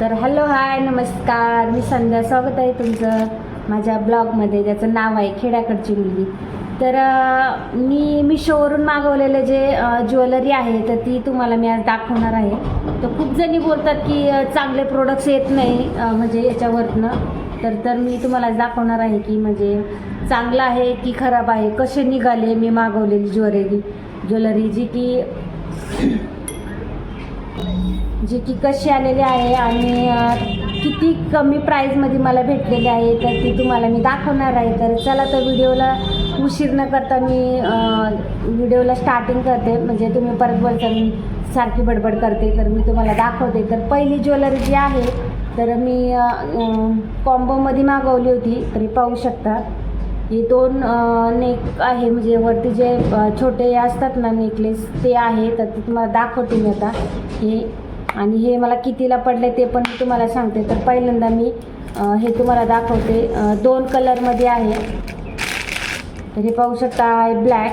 तर hello hi नमस्कार. मी संध्या. स्वागत आहे तुमचं माझ्या ब्लॉगमध्ये ज्याचं नाव आहे खेड्याकडची मुलगी. तर मी मिशोवरून मागवलेलं जे ज्वेलरी आहे तर ती तुम्हाला मी आज दाखवणार आहे. तर खूप जणी बोलतात की चांगले प्रोडक्ट्स येत नाही म्हणजे याच्यावरनं. तर तर मी तुम्हाला दाखवणार आहे की म्हणजे चांगलं आहे की खराब आहे कसे निघाले मी मागवलेली ज्वेलरी ज्वेलरी जी की जी की कशी आलेली आहे आणि किती कमी प्राईजमध्ये मला भेटलेली आहे तर ती तुम्हाला मी दाखवणार आहे. तर चला तर व्हिडिओला उशीर न करता मी व्हिडिओला स्टार्टिंग करते. म्हणजे तुम्ही परत बोलता मी सारखी बडबड करते तर मी तुम्हाला दाखवते. तर पहिली ज्वेलरी जी आहे तर मी कॉम्बोमध्ये मागवली होती तरी पाहू शकता. हे दोन नेक आहे. म्हणजे वरती जे छोटे असतात ना नेकलेस ते आहे. तर ते तुम्हाला दाखवते मी आता. हे आणि हे मला कितीला पडले ते पण मी तुम्हाला सांगते. तर पहिल्यांदा मी हे तुम्हाला दाखवते. दोन कलरमध्ये आहे. तर हे पाहू शकता आहे ब्लॅक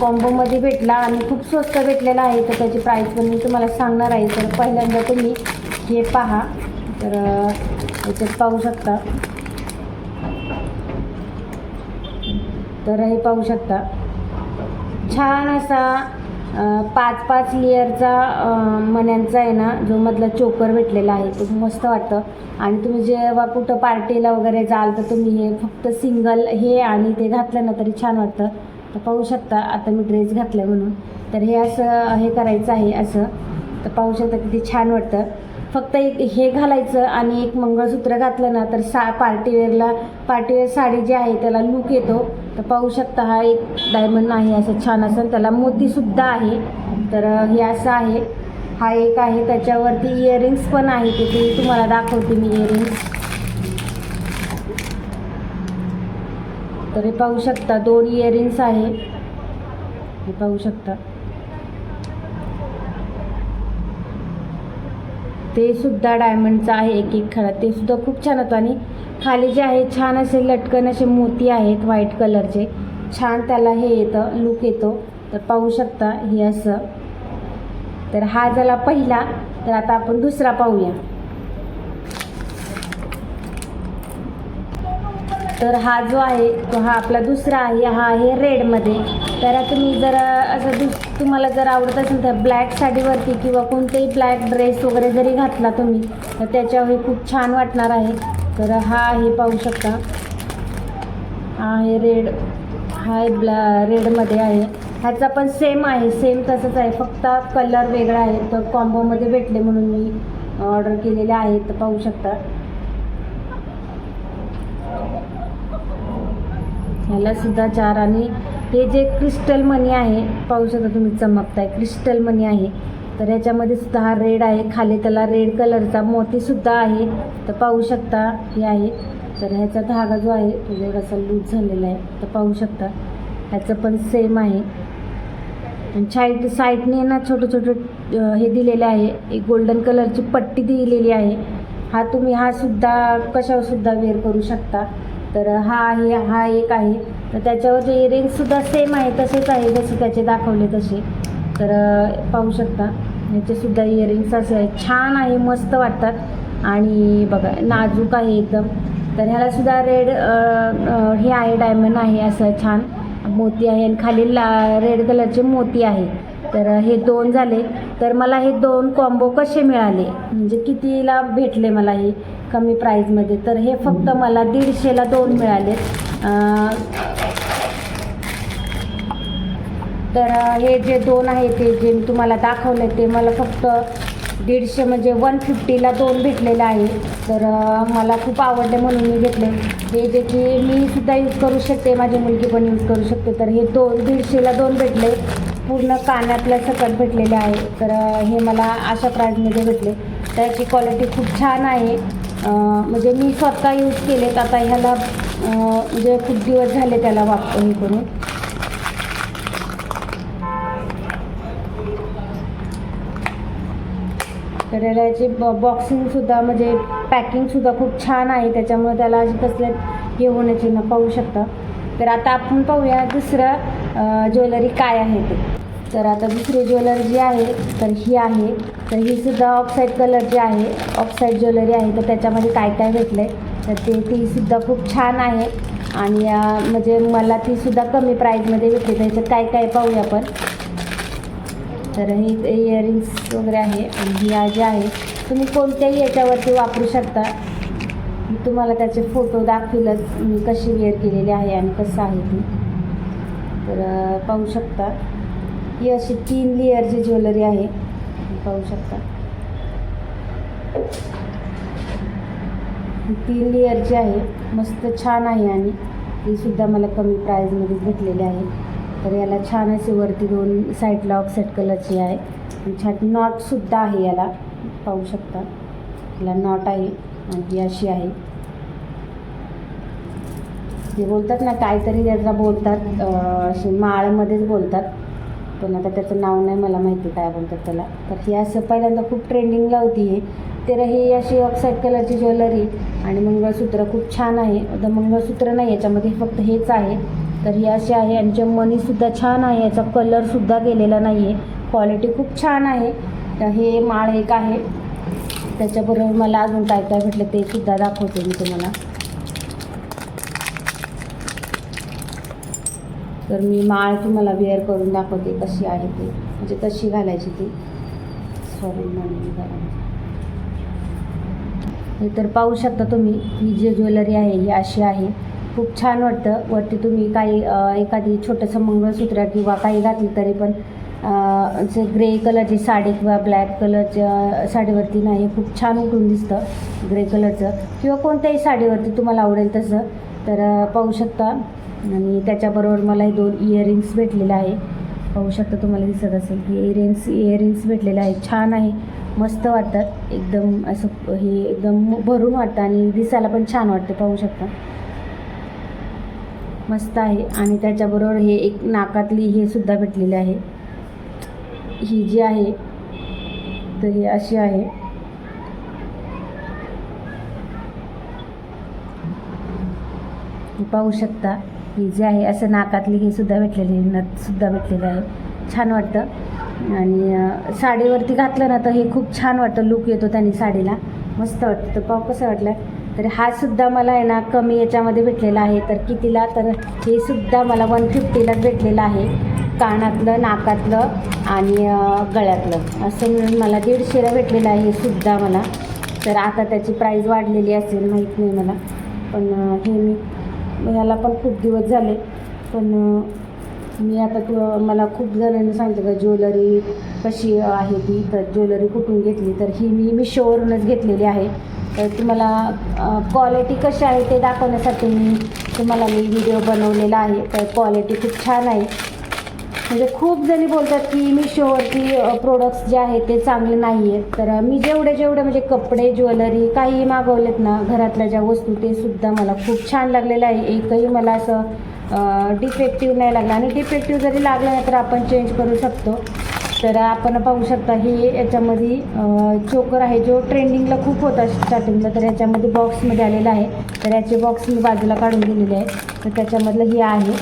कॉम्बोमध्ये भेटला आणि खूप स्वस्त भेटलेला आहे. तर त्याची प्राईस पण मी तुम्हाला सांगणार आहे. तर पहिल्यांदा तुम्ही हे पहा. तर याच्यात पाहू शकता. तर हे पाहू शकता. छान असा पाच पाच लेअरचा मण्यांचा आहे ना जो मधला चोकर भेटलेला आहे तो मस्त वाटतं. आणि तुम्ही जेव्हा कुठं पार्टीला वगैरे जाल तर तुम्ही हे फक्त सिंगल हे आणि ते घातलं ना तरी छान वाटतं. तर पाहू शकता आता मी ड्रेस घातला म्हणून. तर हे असं हे करायचं आहे असं. तर पाहू शकता किती छान वाटतं. फक्त एक हे घालायचं आणि एक मंगळसूत्र घातलं ना तर सा पार्टीवेअरला पार्टीवेअर साडी जी आहे त्याला लुक येतो. तर पाहू शकता हा एक डायमंड आहे असं छान असं त्याला मोतीसुद्धा आहे. तर हे असं आहे. हा एक आहे त्याच्यावरती इयरिंग्स पण आहे ते ती तुम्हाला दाखवते मी इयरिंग्स तर हे पाहू शकता दोन इयरिंग्स आहे. हे पाहू शकता. ते सुद्धा डायमंडचं आहे एक एक खरा. ते सुद्धा खूप छान होतं आणि खाली जे आहे छान असे लटकन असे मोती आहेत व्हाईट कलरचे छान त्याला हे येतं लुक येतो. तर पाहू शकता हे असं. तर हा झाला पहिला. तर आता आपण दुसरा पाहूया. तर हा जो आहे तो हा आपला दुसरा आहे. हा आहे रेडमध्ये तर तुम्ही जर असं दुस तुम्हाला जर आवडत असेल तर ब्लॅक साडीवरती किंवा कोणतेही ब्लॅक ड्रेस वगैरे जरी घातला तुम्ही तर त्याच्यावर हे खूप छान वाटणार आहे. तर हा आहे पाहू शकता. हा आहे रेड हा आहे ब्लॅ रेडमध्ये आहे. ह्याचा पण सेम आहे सेम तसंच आहे. फक्त कलर वेगळा आहे. तर कॉम्बोमध्ये भेटले म्हणून मी ऑर्डर केलेले आहे तर पाहू शकता. ह्याला सुद्धा चार आणि हे जे क्रिस्टल मनी आहे पाहू शकता तुम्ही चमकताय. क्रिस्टल मनी आहे. तर याच्यामध्ये सुद्धा हा रेड आहे. खाली त्याला रेड कलरचा मोतीसुद्धा आहे. तर पाहू शकता हे आहे. तर ह्याचा धागा जो आहे तो एवढासा लूज झालेला आहे. तर पाहू शकता ह्याचं पण सेम आहे. आणि साईड साईडने ना छोटं छोटं हे दिलेले आहे. एक गोल्डन कलरची पट्टी दिलेली आहे. हा तुम्ही हा सुद्धा कशावरसुद्धा वेअर करू शकता. तर हा आहे हा एक आहे. तर त्याच्यावर जे इयरिंगसुद्धा सेम आहे तसेच आहे. जसे त्याचे दाखवले तसे. तर पाहू शकता. ह्याचेसुद्धा इयरिंग्स असे आहे छान आहे मस्त वाटतात. आणि बघा नाजूक आहे एकदम. तर ह्यालासुद्धा रेड हे आहे डायमंड आहे असं छान. मोती आहे आणि खाली ला रेड कलरचे मोती आहे. तर हे दोन झाले. तर मला हे दोन कॉम्बो कसे मिळाले? म्हणजे कितीला भेटले मला हे कमी प्राईजमध्ये तर हे फक्त मला दीडशेला दोन मिळाले तर हे जे दोन आहे ते जे मी तुम्हाला दाखवले ते मला फक्त दीडशे म्हणजे वन फिफ्टीला दोन भेटलेलं आहे. तर मला खूप आवडले म्हणून मी घेतले. हे जे की मी सुद्धा यूज करू शकते माझी मुलगी पण यूज करू शकते. तर हे दोन दीडशेला दोन भेटले. पूर्ण कानातल्या सकट भेटलेले आहे. तर हे मला अशा प्राईजमध्ये भेटले. त्याची क्वालिटी खूप छान आहे. म्हणजे मी स्वतः यूज केलेत. आता ह्याला म्हणजे खूप दिवस झाले त्याला वापर हे करून. तर याची ब बॉक्सिंगसुद्धा म्हणजे पॅकिंगसुद्धा खूप छान आहे. त्याच्यामुळे त्याला अशी कसले हे होण्याची न पाहू शकता. तर आता आपण पाहूया दुसरं ज्वेलरी काय आहे ते. तर आता दुसरी ज्वेलरी जी आहे तर ही आहे. तर ही सुद्धा ऑक्साईड कलरची आहे ऑक्साईड ज्वेलरी आहे. तर त्याच्यामध्ये काय काय भेटलं आहे तर ते तीसुद्धा खूप छान आहे. आणि म्हणजे मला तीसुद्धा कमी प्राईजमध्ये भेटली. त्याच्यात काय काय पाहूया आपण? तर हे इयरिंग्स वगैरे आहे आणि ही ज्या आहे तुम्ही कोणत्याही याच्यावरती वापरू शकता. मी तुम्हाला त्याचे फोटो दाखवीलच मी कशी वेअर केलेली आहे आणि कसं आहे ती. तर पाहू शकता. ही अशी तीन लेअरची ज्वेलरी आहे. पाहू शकता. तीन लेअरची आहे मस्त छान आहे आणि ही सुद्धा मला कमी प्राईजमध्ये भेटलेली आहे. तर याला छान असे वरती दोन साईडला ऑक्साईड कलरची आहे. छान नॉटसुद्धा आहे याला. पाहू शकता. याला नॉट आहे आणि ही अशी आहे. जे बोलतात ना काहीतरी त्याचा बोलतात अशी माळमध्येच बोलतात. पण आता त्याचं नाव नाही मला माहिती काय बोलतात त्याला. तर ही असं पहिल्यांदा खूप ट्रेंडिंगला होती हे. तर ही अशी ऑक्साईड कलरची ज्वेलरी आणि मंगळसूत्र खूप छान आहे. आता मंगळसूत्र नाही याच्यामध्ये फक्त हेच आहे. तर ही अशी आहे. आणि जे मनीसुद्धा छान आहे. याचा कलरसुद्धा गेलेला नाही आहे क्वालिटी खूप छान आहे. तर हे माळ एक आहे. त्याच्याबरोबर मला अजून काय काय भेटलं ते सुद्धा दाखवते मी तुम्हाला. तर मी माळ तुम्हाला वेअर करून दाखवते. कशी आहे ती. म्हणजे कशी घालायची ती. सॉरी हे तर पाहू शकता तुम्ही. ही जी ज्वेलरी आहे ही अशी आहे. खूप छान वाटतं. वरती तुम्ही काही एखादी छोटंसं मंगळसूत्र किंवा काही घातलं तरी पण जे ग्रे कलरची साडी किंवा ब्लॅक कलरच्या साडीवरती नाही खूप छान उठून दिसतं ग्रे कलरचं. किंवा कोणत्याही साडीवरती तुम्हाला आवडेल तसं तर पाहू शकता. आणि त्याच्याबरोबर मला हे दोन इयरिंग्स भेटलेलं आहे. पाहू शकता तुम्हाला दिसत असेल की इयरिंग्स इयरिंग्स भेटलेले आहे छान आहे. मस्त वाटतात. एकदम असं हे एकदम भरून वाटतं आणि दिसायला पण छान वाटतं. पाहू शकता. मस्त आहे. आणि त्याच्याबरोबर हे एक नाकातली हे सुद्धा भेटलेली आहे. ही जी आहे तर ही अशी आहे. पाहू शकता ही जी आहे असं नाकातली हे सुद्धा भेटलेली आहे. नथसुद्धा भेटलेलं आहे. छान वाटतं. आणि साडीवरती घातलं ना तर हे खूप छान वाटतं. लुक येतो त्यांनी साडीला. मस्त वाटतं. तर पाहू कसं वाटलं? तर हा सुद्धा मला आहे ना कमी याच्यामध्ये भेटलेला आहे. तर कितीला? तर हे सुद्धा मला वन फिफ्टीलाच भेटलेलं आहे. कानातलं नाकातलं आणि गळ्यातलं. असं मिळून मला दीडशेला भेटलेलं आहे हे सुद्धा मला. तर आता त्याची प्राईज वाढलेली असेल माहीत नाही मला. पण हे मी ह्याला पण खूप दिवस झाले. पण मी आता तू मला खूप जणांनी सांगितलं का ज्वेलरी कशी आहे ती तर ज्वेलरी कुठून घेतली तर ही मी मिशोवरूनच घेतलेली आहे. तर तुम्हाला क्वालिटी कशी आहे ते दाखवण्यासाठी मी तुम्हाला मी व्हिडिओ बनवलेला आहे. तर क्वालिटी खूप छान आहे. म्हणजे खूप जणी बोलतात की मिशोवरती प्रोडक्ट्स जे आहेत ते चांगले नाही आहेत तर मी जेवढे जेवढे म्हणजे कपडे ज्वेलरी काही मागवलेत ना घरातल्या ज्या वस्तू ते सुद्धा मला खूप छान लागलेलं आहे. एकही मला असं डिफेक्टिव्ह नाही लागला आणि डिफेक्टिव्ह जरी लागलं नाही तर आपण चेंज करू शकतो. तर आपण पाहू शकता हे याच्यामध्ये चोकर आहे जो ट्रेंडिंगला खूप होता स्टार्टिंगला तर याच्यामध्ये बॉक्समध्ये आलेला आहे. तर याचे बॉक्स मी बाजूला काढून दिलेले आहे तर त्याच्यामधलं हे आहे.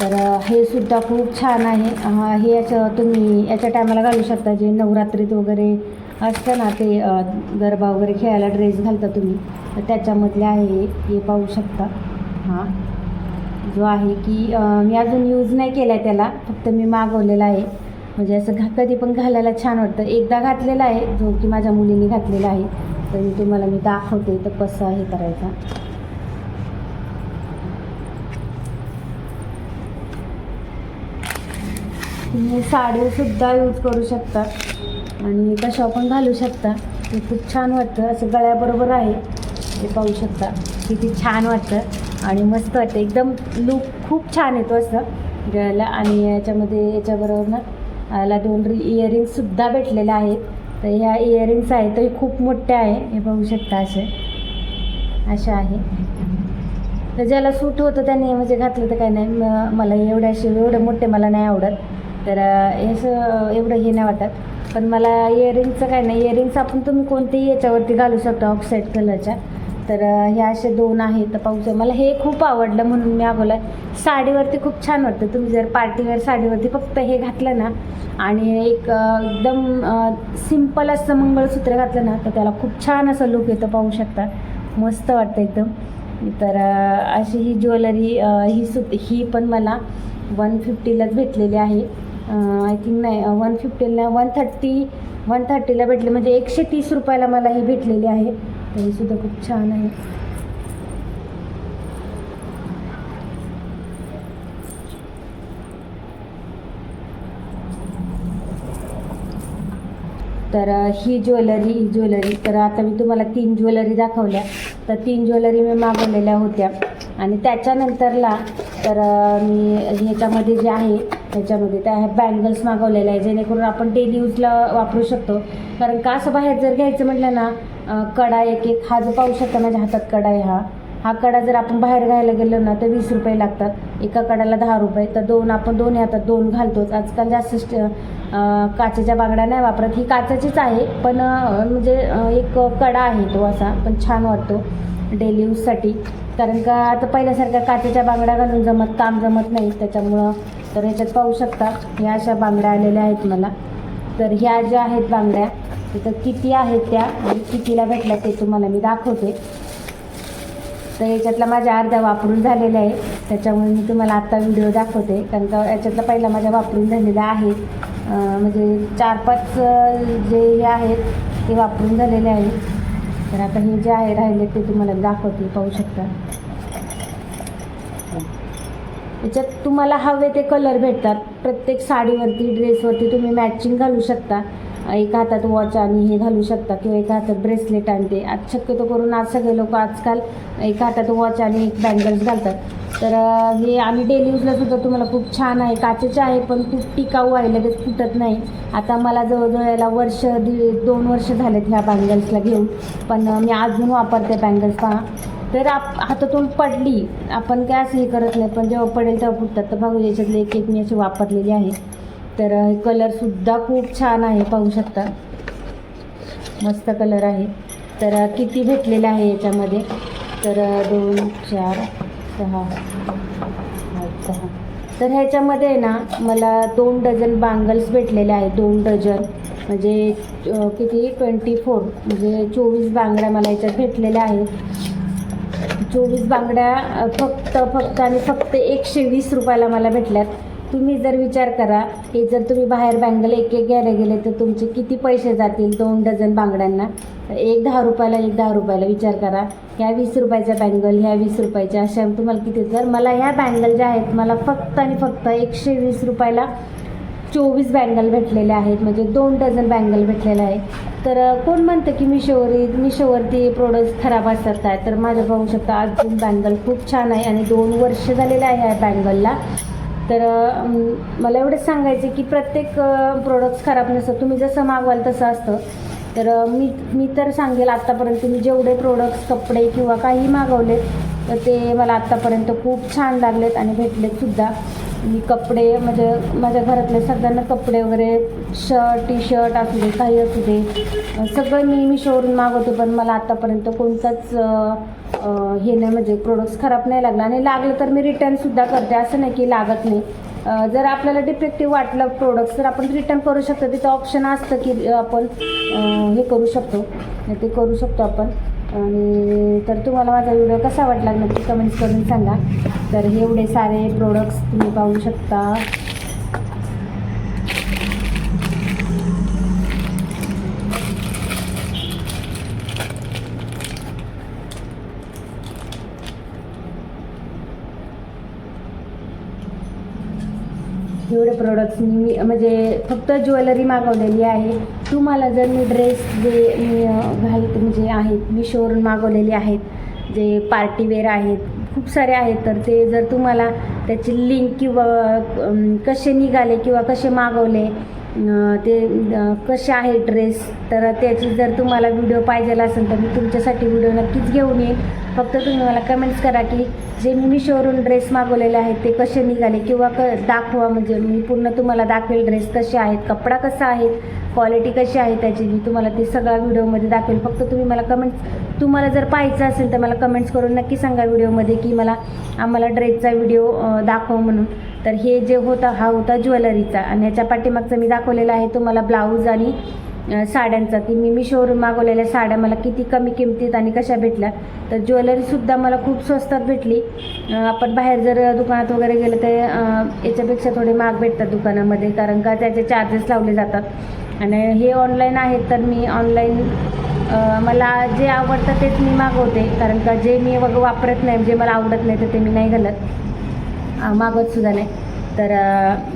तर हे सुद्धा खूप छान आहे. हे याचं तुम्ही याच्या टायमाला घालू शकता. जे नवरात्रीत वगैरे असतं ना ते गरबा वगैरे खेळायला ड्रेस घालता तुम्ही. तर त्याच्यामधले आहे हे. हे पाहू शकता. हां. जो आहे की मी अजून यूज नाही केला आहे त्याला. फक्त मी मागवलेला आहे. म्हणजे असं घा कधी पण घालायला छान वाटतं. एकदा घातलेला आहे जो की माझ्या मुलीने घातलेला आहे. तर मी तुम्हाला मी दाखवते तर कसं हे करायचा. तुम्ही साडीसुद्धा यूज करू शकता. आणि कशा पण घालू शकता. ते खूप छान वाटतं. असं गळ्याबरोबर आहे. ते पाहू शकता. किती छान वाटतं. आणि मस्त वाटतं. एकदम लूक खूप छान येतो असं गळ्याला. आणि याच्यामध्ये याच्याबरोबर ना दोन रि इयरिंग्ससुद्धा भेटलेल्या आहेत. तर ह्या इयरिंग्स आहेत तर खूप मोठे आहे. हे बघू शकता असे. अशा आहे. तर ज्याला सूट होतं त्याने म्हणजे घातलं तर काही नाही. मला एवढ्याशी असे एवढे मोठे मला नाही आवडत. तर हे असं एवढं हे नाही वाटत. पण मला इयरिंगचं काय नाही इयरिंग्स आपण तुम्ही कोणतेही याच्यावरती घालू शकता ऑक्साईड कलरच्या तर हे असे दोन आहेत तर मला हे खूप आवडलं म्हणून मी मागवलं साडीवरती खूप छान वाटतं. तुम्ही जर पार्टीवेअर साडीवरती फक्त हे घातलं ना आणि एक एकदम सिंपल असं मंगळसूत्र घातलं ना तर त्याला खूप छान असं लुक येतं पाहू शकता. मस्त वाटतं एकदम. तर अशी ही ज्वेलरी ही सु ही पण मला वन फिफ्टीलाच भेटलेली आहे. आय थिंक नाही वन फिफ्टीला वन थर्टी वन थर्टीला भेटली. म्हणजे एकशे तीस रुपयाला मला ही भेटलेली आहे. तर ही सुद्धा खूप छान आहे. तर ही ज्वेलरी ही ज्वेलरी. तर आता मी तुम्हाला तीन ज्वेलरी दाखवल्या. तर तीन ज्वेलरी मी मागवलेल्या होत्या. आणि त्याच्यानंतरला तर मी ह्याच्यामध्ये जे आहे त्याच्यामध्ये त्या बँगल्स मागवलेल्या आहे जेणेकरून आपण डेली यूजला वापरू शकतो. कारण का असं बाहेर जर घ्यायचं म्हटलं ना कडा एक एक हा जो पाहू शकता माझ्या हातात कडा आहे हा हा कडा जर आपण बाहेर घ्यायला गेलो ना तर वीस रुपये लागतात. एका कडाला दहा रुपये तर दोन आपण दोन्ही हातात दोन घालतोच. आजकाल जास्त स्ट- काचेच्या बांगड्या नाही वापरत. ही काचेचीच आहे पण म्हणजे एक कडा आहे तो असा पण छान वाटतो डेली यूजसाठी कारण का आता पहिल्यासारख्या काचेच्या बांगड्या घालून जमत काम जमत नाही. त्याच्यामुळं तर ह्याच्यात पाहू शकता ह्या अशा बांगड्या आलेल्या आहेत मला. तर ह्या ज्या आहेत बांगड्या तिथं किती आहेत त्या आणि कितीला भेटल्या ते तुम्हाला मी दाखवते. तर याच्यातला माझ्या अर्ध्या वापरून झालेल्या आहे. त्याच्यामुळे मी तुम्हाला आत्ता व्हिडिओ दाखवते. कारण का याच्यातला पहिला माझ्या वापरून झालेला आहे. म्हणजे चार पाच जे हे आहेत ते वापरून झालेले आहेत तर आता हे जे आहे राहिले ते तुम्हाला दाखवते. पाहू शकता. याच्यात तुम्हाला हवे ते कलर भेटतात. प्रत्येक साडीवरती ड्रेसवरती तुम्ही मॅचिंग घालू शकता. एका हातात वॉच आणि हे घालू शकता किंवा एका हातात ब्रेसलेट आणि ते. आज शक्यतो करून आज सगळे लोक आजकाल एका हातात वॉच आणि एक बँगल्स घालतात. तर हे आम्ही डेली यूजला सुद्धा तुम्हाला खूप छान आहे. काचेचे आहे पण खूप टिकाऊ आहे. लगेच फुटत नाही. आता मला जवळजवळ याला वर्ष दीड दोन वर्ष झालेत ह्या बँगल्सला घेऊन. पण मी अजून वापरते बँगल्स पहा. तर आप हातातून पडली आपण काय असं हे करत नाही पण जेव्हा पडेल तेव्हा फुटतात. तर बघू याच्यातले एक एक मी अशी वापरलेली आहे. तर हे कलरसुद्धा खूप छान आहे पाहू शकता. मस्त कलर आहे. तर किती भेटलेलं आहे याच्यामध्ये? तर दोन चार सहा सहा तर ह्याच्यामध्ये ना मला दोन डझन बांगल्स भेटलेले आहेत दोन डझन. म्हणजे किती? ट्वेंटी फोर म्हणजे चोवीस बांगड्या मला याच्यात भेटलेल्या आहेत. चोवीस बांगड्या फक्त फक्त आणि फक्त एकशे वीस रुपयाला मला भेटल्यात. तुम्ही जर विचार करा हे जर तुम्ही बाहेर बँगल एक एक घ्यायला गेले तर तुमचे किती पैसे जातील दोन डझन बांगड्यांना? एक दहा रुपयाला एक दहा रुपयाला विचार करा. ह्या वीस रुपयाच्या बँगल ह्या वीस रुपयाच्या अशा तुम्हाला किती जर मला ह्या बँगल ज्या आहेत मला फक्त आणि फक्त एकशे वीस रुपयाला चोवीस बँगल भेटलेले आहेत. म्हणजे दोन डझन बँगल भेटलेले आहे तर कोण म्हणतं की मिशोवरी मिशोवरती प्रोडक्ट्स खराब असतात? काय तर माझ्या पाहू शकता अजून बँगल खूप छान आहे आणि दोन वर्ष झालेले आहे या बँगलला तर मला एवढंच सांगायचं की प्रत्येक प्रोडक्ट्स खराब नसतं तुम्ही जसं मागवाल तसं असतं. तर मी मी तर सांगेल आत्तापर्यंत मी जेवढे प्रोडक्ट्स कपडे किंवा काही मागवले तर ते मला आत्तापर्यंत खूप छान लागलेत आणि भेटलेत सुद्धा. मी कपडे म्हणजे माझ्या घरातले सगळ्यांना कपडे वगैरे शर्ट टी शर्ट असू दे काही असू दे सगळं मी मिशोवरून मागवते पण मला आत्तापर्यंत कोणताच हे नाही म्हणजे प्रोडक्ट्स खराब नाही लागला. आणि लागलं तर मी रिटर्नसुद्धा करते असं नाही की लागत नाही. जर आपल्याला डिफेक्टिव्ह वाटलं प्रोडक्ट्स तर आपण रिटर्न करू शकतो. तिथं ऑप्शन असतं की आपण हे करू शकतो. ते करू शकतो आपण. आणि तर तुम्हाला माझा व्हिडिओ कसा वाटला नक्की कमेंट्स करून सांगा. तर हे एवढे सारे प्रोडक्ट्स तुम्ही पाहू शकता. एवढे प्रोडक्ट्स मी म्हणजे फक्त ज्वेलरी मागवलेली आहे. तुम्हाला जर मी ड्रेस जे मी घालत म्हणजे आहेत मी शोवरून मागवलेले आहेत जे पार्टीवेअर आहेत खूप सारे आहेत तर ते जर तुम्हाला त्याची लिंक किंवा कसे निघाले किंवा कसे मागवले ते कसे आहे ड्रेस तर त्याची जर तुम्हाला व्हिडिओ पाहिजे असेल तर मी तुमच्यासाठी व्हिडिओ नक्कीच घेऊन येईन. फक्त तुम्ही मला कमेंट्स करा की जे मी मिशोवरून ड्रेस मागवलेले आहेत ते कसे निघाले किंवा क दाखवा म्हणजे मी पूर्ण तुम्हाला दाखवेल ड्रेस कसे आहेत कपडा कसा आहे क्वालिटी कशी आहे त्याची मी तुम्हाला ते सगळ्या व्हिडिओमध्ये दाखवेल. फक्त तुम्ही मला कमेंट्स तुम्हाला जर पाहायचं असेल तर मला कमेंट्स करून नक्की सांगा व्हिडिओमध्ये की मला आम्हाला ड्रेसचा व्हिडिओ दाखव म्हणून. तर हे जे होता हा होता ज्वेलरीचा आणि याच्या पाठीमागचा मी दाखवलेला आहे तुम्हाला ब्लाऊज आणि साड्यांचा. की मी मिशोवरून मागवलेल्या साड्या मला किती कमी किमतीत आणि कशा भेटल्या. तर ज्वेलरीसुद्धा मला खूप स्वस्तात भेटली. आपण बाहेर जर दुकानात वगैरे गेलं तर याच्यापेक्षा थोडे महाग भेटतात दुकानामध्ये. कारण का त्याचे चार्जेस लावले जातात. आणि हे ऑनलाईन आहेत तर मी ऑनलाईन मला जे आवडतं तेच मी मागवते. कारण का जे मी वग वापरत नाही जे मला आवडत नाही तर ते मी नाही घालत. मागवतसुद्धा नाही. तर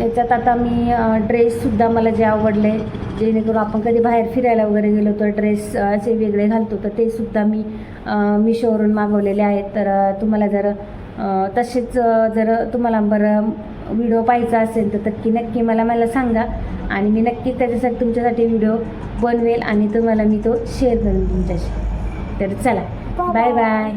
याच्यात आता मी ड्रेससुद्धा मला जे आवडले जेणेकरून आपण कधी बाहेर फिरायला वगैरे गेलो तर ड्रेस असे वेगळे घालतो. तर ते सुद्धा मी मिशोवरून मागवलेले आहेत. तर तुम्हाला जर तसेच जर तुम्हाला बरं व्हिडिओ पाहायचा असेल तर नक्की नक्की मला मला सांगा. आणि मी नक्की त्याच्यासाठी तुमच्यासाठी व्हिडिओ बनवेल आणि तुम्हाला मी तो शेअर करेन तुमच्याशी. तर चला. बाय. बाय.